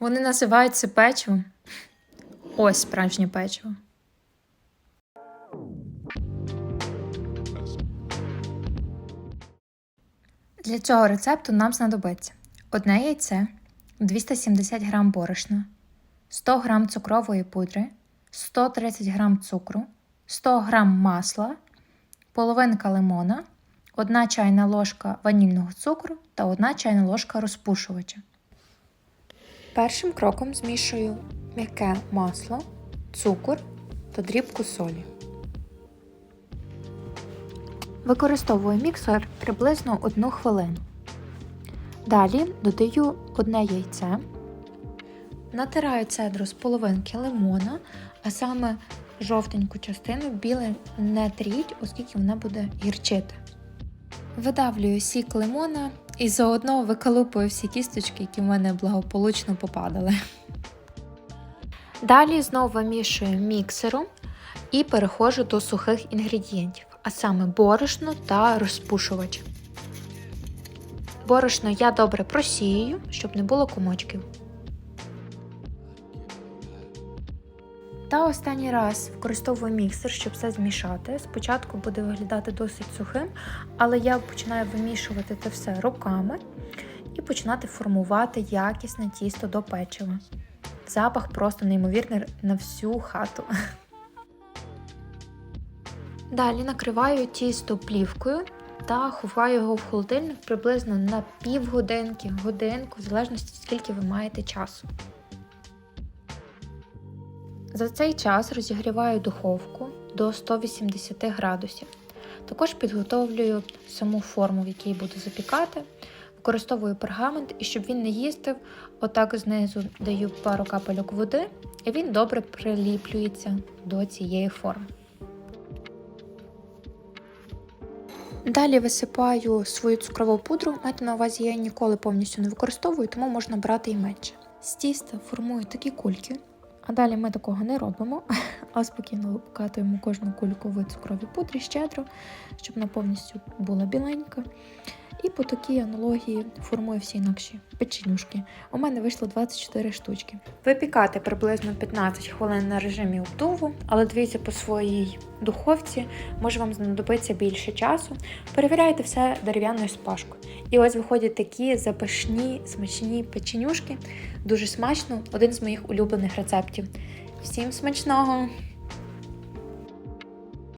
Вони називають це печивом. Ось справжнє печиво. Для цього рецепту нам знадобиться одне яйце, 270 г борошна, 100 г цукрової пудри, 130 г цукру, 100 г масла, половинка лимона, 1 чайна ложка ванільного цукру та 1 чайна ложка розпушувача. Першим кроком змішую м'яке масло, цукор та дрібку солі. Використовую міксер приблизно 1 хвилину. Далі додаю одне яйце, натираю цедру з половинки лимона, а саме жовтеньку частину біле не тріть, оскільки вона буде гірчити. Видавлюю сік лимона і заодно виколупую всі кісточки, які в мене благополучно попадали. Далі знову вимішую міксером і переходжу до сухих інгредієнтів, а саме борошно та розпушувач. Борошно я добре просію, щоб не було комочків. Та останній раз використовую міксер, щоб все змішати. Спочатку буде виглядати досить сухим, але я починаю вимішувати це все руками і починати формувати якісне тісто до печива. Запах просто неймовірний на всю хату. Далі накриваю тісто плівкою та ховаю його в холодильник приблизно на півгодинки, годинку, в залежності скільки ви маєте часу. За цей час розігріваю духовку до 180 градусів. Також підготовлюю саму форму, в якій буду запікати. Використовую пергамент і щоб він не їстив, отак знизу даю пару капельок води, і він добре приліплюється до цієї форми. Далі висипаю свою цукрову пудру. Майте на увазі, я її ніколи повністю не використовую, тому можна брати і менше. З тіста формую такі кульки. А далі ми такого не робимо, а спокійно катуємо кожну кульку в пудрі щедро, щоб вона повністю була біленька. І по такій аналогії формую всі інакші печенюшки. У мене вийшло 24 штучки. Випікати приблизно 15 хвилин на режимі обдуву, але дивіться по своїй духовці, може вам знадобиться більше часу. Перевіряйте все дерев'яною спашкою. І ось виходять такі запашні, смачні печенюшки. Дуже смачно, один з моїх улюблених рецептів. Всім смачного!